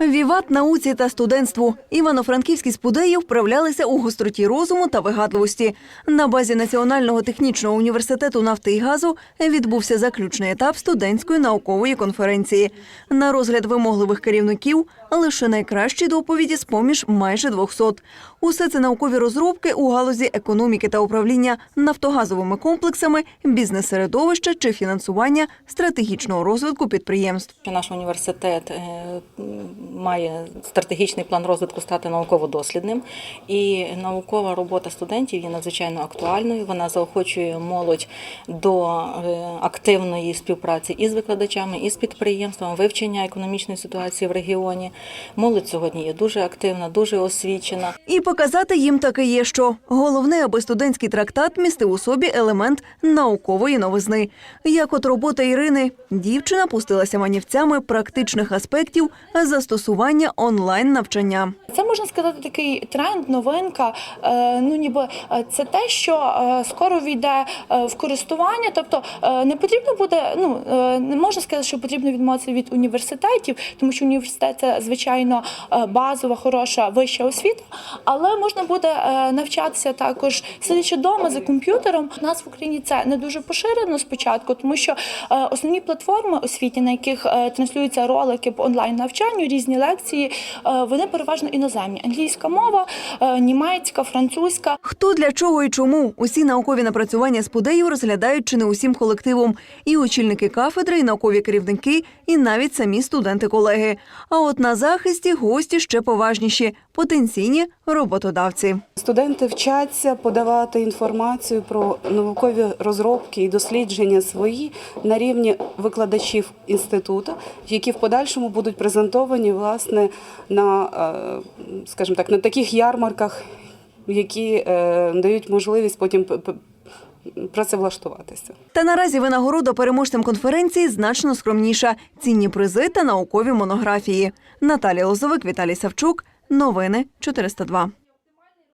Віват науці та студентству. Івано-франківські спудеї вправлялися у гостроті розуму та вигадливості. На базі Національного технічного університету нафти і газу відбувся заключний етап студентської наукової конференції. На розгляд вимогливих керівників лише найкращі доповіді з поміж майже 200. Усе це наукові розробки у галузі економіки та управління нафтогазовими комплексами, бізнес-середовища чи фінансування стратегічного розвитку підприємств. Наш університет е, має стратегічний план розвитку стати науково-дослідним, і наукова робота студентів є надзвичайно актуальною. Вона заохочує молодь до е, активної співпраці із викладачами, із підприємствами, вивчення економічної ситуації в регіоні. Молодь сьогодні є дуже активна, дуже освічена. І показати їм таки є що. Головне, аби студентський трактат містив у собі елемент наукової новизни. Як от робота Ірини, дівчина пустилася манівцями практичних аспектів застосування онлайн навчання. Це можна сказати такий тренд, новинка. Е, Ну ніби е, це те, що е, скоро війде в користування. Тобто не потрібно буде. Ну не можна сказати, що потрібно відмовитися від університетів, тому що університет це звичайно базова, хороша вища освіта. Але можна буде навчатися також сидячи вдома за комп'ютером. У нас в Україні це не дуже поширено спочатку, тому що основні платформи освітні, на яких транслюються ролики по онлайн навчанню, різні лекції, е, вони переважно іноземні. Англійська мова, е, німецька, французька. Хто для чого і чому усі наукові напрацювання спудеїв розглядають чи не усім колективом. І очільники кафедри, і наукові керівники, і навіть самі студенти-колеги. А от на захисті гості ще поважніші потенційні роботодавці. Студенти вчаться подавати інформацію про наукові розробки і дослідження свої на рівні викладачів інституту, які в подальшому будуть презентовані власне на, е, скажімо так, на таких ярмарках, які е, дають можливість потім працевлаштуватися. Та наразі винагорода переможцям конференції значно скромніша: цінні призи та наукові монографії. Наталія Лозовик, Віталій Савчук. Новини 402.